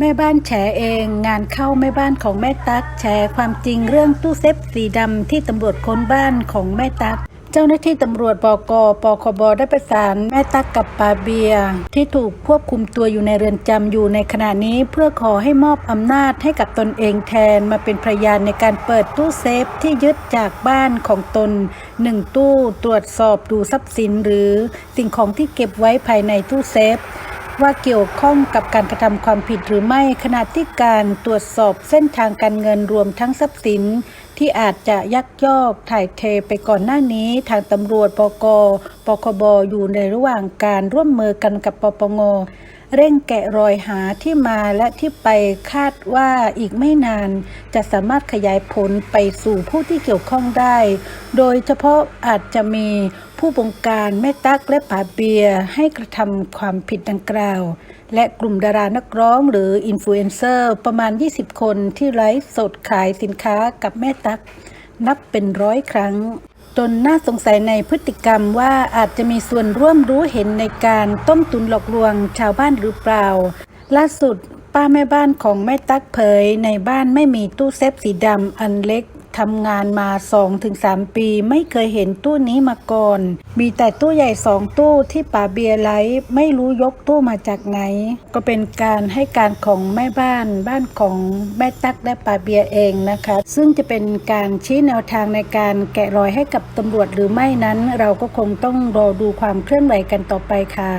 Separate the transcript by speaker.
Speaker 1: แม่บ้านแฉเองงานเข้าแม่บ้านของแม่ตั๊กแฉความจริงเรื่องตู้เซฟสีดำที่ตำรวจค้นบ้านของแม่ตั๊กเจ้าหน้าที่ตำรวจบกปคบได้ประสานแม่ตั๊กกับปาเบีย ที่ถูกควบคุมตัวอยู่ในเรือนจำอยู่ในขณะนี้เพื่อขอให้มอบอำนาจให้กับตนเองแทนมาเป็นพยานในการเปิดตู้เซฟที่ยึดจากบ้านของตนหนึ่งตู้ตรวจสอบดูทรัพย์สินหรือสิ่งของที่เก็บไว้ภายในตู้เซฟ ว่าเกี่ยวข้องกับการกระทำความผิดหรือไม่ขณะที่การตรวจสอบเส้นทางการเงินรวมทั้งทรัพย์สิน ที่อาจจะยักยอกถ่ายเทไปก่อนหน้านี้ ทางตำรวจปกปคบอยู่ในระหว่างการร่วมมือกันกับปปง เร่งแกะรอยหาที่มาและที่ไปคาดว่าอีกไม่นาน จะสามารถขยายผลไปสู่ผู้ที่เกี่ยวข้องได้ โดยเฉพาะอาจจะมีผู้บงการแม่ตั๊กและป๋าเบียให้กระทำความผิดดังกล่าว และกลุ่มดารานักร้องหรืออินฟลูเอนเซอร์ประมาณ 20 คนที่ไลฟ์สดขายสินค้ากับแม่ตั๊ก นับเป็นร้อยครั้ง จนน่าสงสัยในพฤติกรรมว่าอาจจะมีส่วนร่วมรู้เห็นในการต้มตุนหลอกลวงชาวบ้านหรือเปล่า ล่าสุดป้าแม่บ้านของแม่ตั๊กเผยในบ้านไม่มีตู้เซฟสีดำอันเล็ก ทำงานมา 2-3 ปี ไม่เคยเห็นตู้นี้มาก่อน มีแต่ตู้ใหญ่สองตู้ที่ป่าเบียร์ไลท์ไม่รู้ยกตู้มาจากไหน ก็เป็นการให้การของแม่บ้านบ้านของแม่ตั๊กและป่าเบียร์เองนะคะ ซึ่งจะเป็นการชี้แนวทางในการแกะรอยให้กับตำรวจหรือไม่นั้น เราก็คงต้องรอดูความเคลื่อนไหวกันต่อไปค่ะ